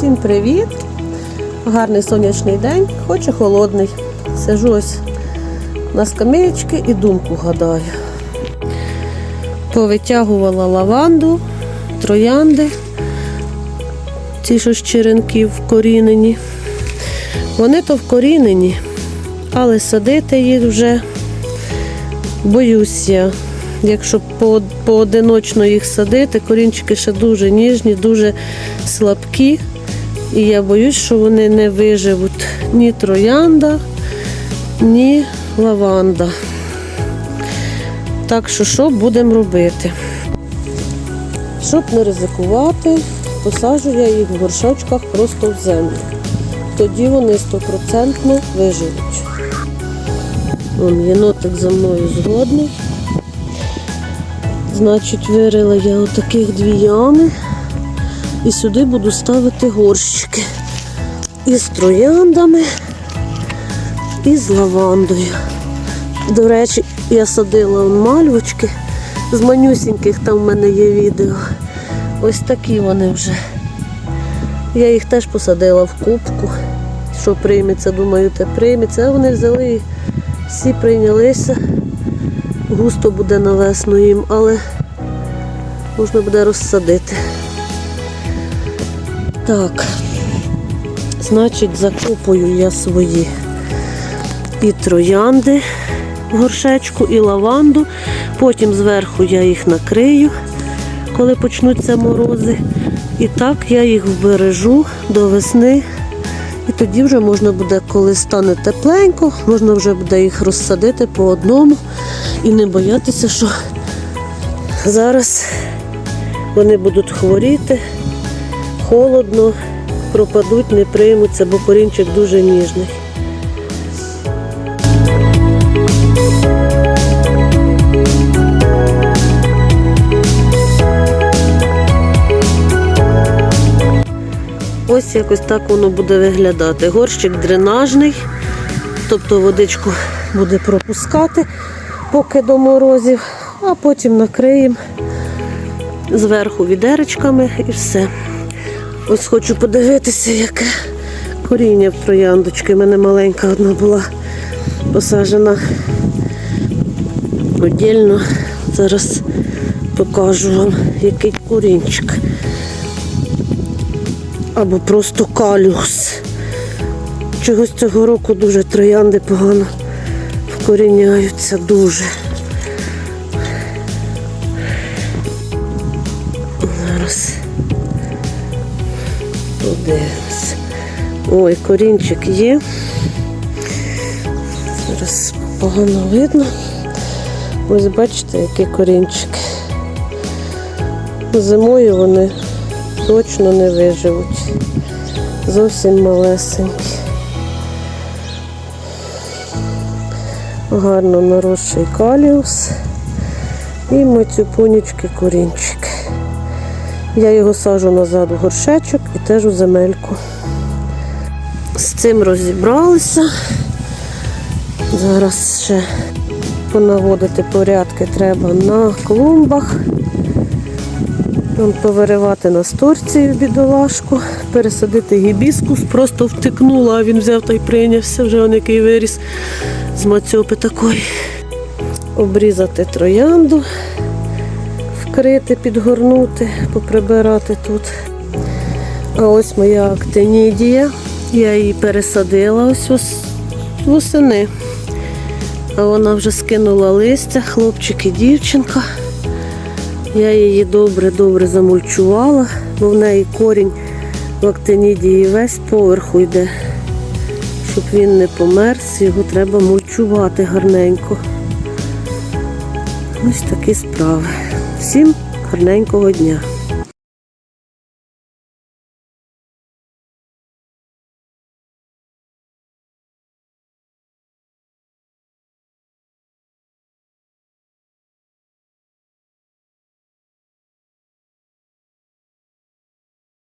Всім привіт! Гарний сонячний день, хоч і холодний. Сижу ось на скамеєчки і думку гадаю. Повитягувала лаванду, троянди, ті, що з черенків вкорінені. Вони то вкорінені, але садити їх вже боюсь я. Якщо по- поодиночно їх садити, корінчики ще дуже ніжні, дуже слабкі. І я боюсь, що вони не виживуть ні троянда, ні лаванда. Так що що будемо робити? Щоб не ризикувати, посаджу я їх в горшочках просто в землю. Тоді вони стопроцентно виживуть. Вон єнотик за мною згодний. Значить, вирила я отаких дві ями. І сюди буду ставити горщики. І з трояндами, і з лавандою. До речі, я садила мальвочки. З манюсіньких там в мене є відео. Ось такі вони вже. Я їх теж посадила в кубку. Що прийметься, думаю, те прийметься. А вони взяли і всі прийнялися. Густо буде на весну їм, але можна буде розсадити. Так, значить, закопую я свої і троянди в горшечку, і лаванду. Потім зверху я їх накрию, коли почнуться морози. І так я їх вбережу до весни. І тоді вже можна буде, коли стане тепленько, можна вже буде їх розсадити по одному і не боятися, що зараз вони будуть хворіти, холодно, пропадуть, не приймуться, бо корінчик дуже ніжний. Ось якось так воно буде виглядати. Горщик дренажний, тобто водичку буде пропускати поки до морозів, а потім накриємо зверху відеречками і все. Ось хочу подивитися, яке коріння в трояндочки. У мене маленька одна була посаджена віддільно. Зараз покажу вам, який корінчик. Або просто калюс. Чогось цього року дуже троянди погано вкоріняються дуже. Зараз подивимось. Ой, корінчик є. Зараз погано видно. Ось бачите, які корінчики. Зимою вони точно не виживуть. Зовсім малесенькі. Гарно наросший каліус і мацюпунечки корінчики. Я його сажу назад в горшечок і теж у земельку. З цим розібралися. Зараз ще понаводити порядки треба на клумбах. Повиривати насторцію бідолашку, пересадити гібіскус, просто втикнула, а він взяв та й прийнявся, вже он який виріс з мацьопи такої. Обрізати троянду, вкрити, підгорнути, поприбирати тут. А ось моя актинідія. Я її пересадила ось ос- восени. А вона вже скинула листя, хлопчик і дівчинка. Я її добре-добре замульчувала, бо в неї корінь в актинідії весь поверху йде. Щоб він не померз, його треба мульчувати гарненько. Ось такі справи. Всім гарненького дня.